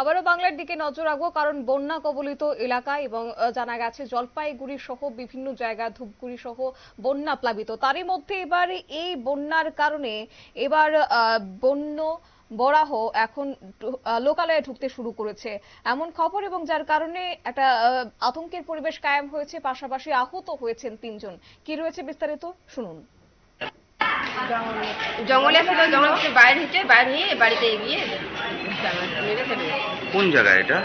আবারও বাংলার দিকে নজর রাখব, কারণ বন্যা কবলিত এলাকা এবং জানা গেছে জলপাইগুড়ি সহ বিভিন্ন জায়গা, ধূপগুড়ি সহ বন্যা প্লাবিত। তারই মধ্যে এবার এই বন্যার কারণে এবার বন্য বরাহ এখন লোকালয়ে ঢুকতে শুরু করেছে। এমন খবর এবং যার কারণে একটা আতঙ্কের পরিবেশ কায়েম হয়েছে, পাশাপাশি আহত হয়েছেন তিনজন। কি রয়েছে বিস্তারিত শুনুন। জঙ্গলে ছিল জঙ্গল থেকে বাইরে হয়েছে বাইরে হয়ে বাড়িতে গিয়ে কোন জায়গায় এটা?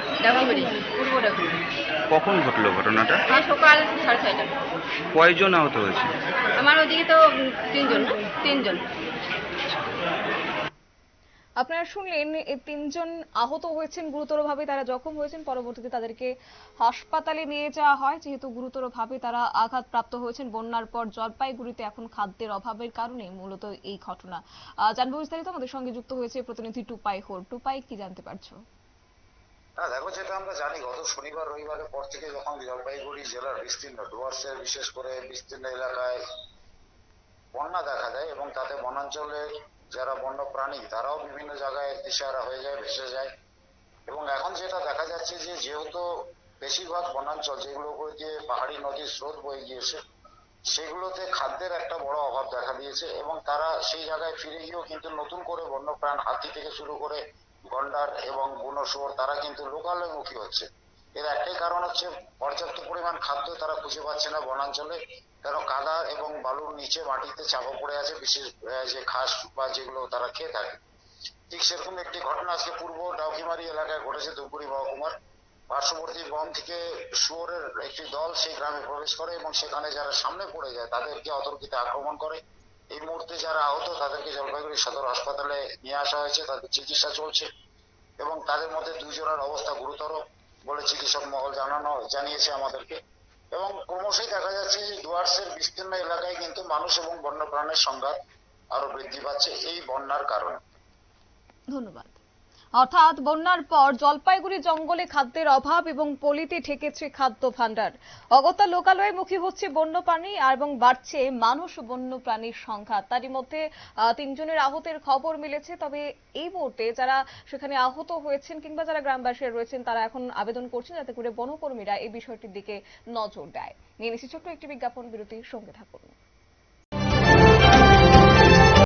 পূর্ব কখন ঘটলো ঘটনাটা? হ্যাঁ সকাল সাড়ে ছয়টা। কয়জন আহত হয়েছে? আমার ওদিকে তো তিনজন তিনজন। আপনারা শুনলেন তিনজন আহত হয়েছেন, গুরুতরভাবে তারা জখম হয়েছেন। পরবর্তীতে তাদেরকে হাসপাতালে নিয়ে যাওয়া হয়। যেহেতু গুরুতরভাবে তারা আঘাতপ্রাপ্ত হয়েছেন, বন্যার পর জলপাইগুড়িতে এখন খাদ্যের অভাবের কারণে মূলত এই ঘটনা। জানব বিস্তারিত, আমাদের সঙ্গে যুক্ত হয়েছে প্রতিনিধি টুপাই হোর। টুপাই, কি জানতে পারছ? দেখো, যেটা আমরা জানি, গত শনিবার, রবিবারের পর থেকে যখন জলপাইগুড়ি জেলার বিস্তীর্ণ ডুয়ার্সের বিশেষ করে বিস্তীর্ণ এলাকায় বন্যা দেখা দেয় এবং তাতে বনাঞ্চলের যারা বন্য প্রাণী তারাও বিভিন্ন জায়গায় দিশেহারা হয়ে যায়, ভেসে যায়। এবং এখন যেটা দেখা যাচ্ছে যে, যেহেতু বেশিরভাগ বনাঞ্চল যেগুলো দিয়ে পাহাড়ি নদীর স্রোত বয়ে গিয়েছে, সেগুলোতে খাদ্যের একটা বড় অভাব দেখা দিয়েছে এবং তারা সেই জায়গায় ফিরে গিয়েও কিন্তু নতুন করে বন্যপ্রাণ হাতি থেকে শুরু করে গন্ডার এবং বুনো শুয়োর, তারা কিন্তু লোকালয়মুখী হচ্ছে। এর একটাই কারণ হচ্ছে পর্যাপ্ত পরিমাণ খাদ্য তারা খুঁজে পাচ্ছে না বনাঞ্চলে। কেন কাদা এবং বালুর নিচে মাটিতে চাপা পড়ে আছে, বিশেষ যে ঘাস বা যেগুলো তারা খেয়ে থাকে। ঠিক সেরকম একটি ঘটনা আজকে পূর্ব ডাউকিমারি এলাকায় ঘটেছে ধূপগুড়ি মহকুমার। পার্শ্ববর্তী বন থেকে শুয়োরের একটি দল সেই গ্রামে প্রবেশ করে এবং সেখানে যারা সামনে পড়ে যায় তাদেরকে অতর্কিতে আক্রমণ করে। এই মুহূর্তে যারা আহত তাদেরকে জলপাইগুড়ি সদর হাসপাতালে নিয়ে আসা হয়েছে, তাদের চিকিৎসা চলছে এবং তাদের মধ্যে দুইজনের অবস্থা গুরুতর। বলে চিকিৎসক মহল জানানো জানিয়েছে আমাদেরকে। এবং ক্রমশই দেখা যাচ্ছে যে ডুয়ার্সের বিস্তীর্ণ এলাকায় কিন্তু মানুষ এবং বন্যপ্রাণের সংঘাত আরও বৃদ্ধি পাচ্ছে এই বন্যার কারণে। ধন্যবাদ। অর্থাৎ বন্যার পর জলপাইগুড়ি জঙ্গলে খাদ্যের অভাব এবং পলিতে ঠেকেছে খাদ্য ভাণ্ডার। অগত্যা লোকালয়ে মুখী হচ্ছে বন্যপ্রাণী আর এবং বাড়ছে মানুষ ও বন্যপ্রাণীর সংখ্যা। তারই মধ্যে তিনজনের আহতের খবর মিলেছে, তবে এই মুহূর্তে যারা সেখানে আহত হয়েছেন কিংবা যারা গ্রামবাসী রয়েছেন, তারা এখন আবেদন করছেন যাতে করে বনকর্মীরা এই বিষয়টির দিকে নজর দেয়। নিয়ে নিচ্ছি ছোট্ট একটি বিজ্ঞাপন বিরতির সঙ্গে থাকুন।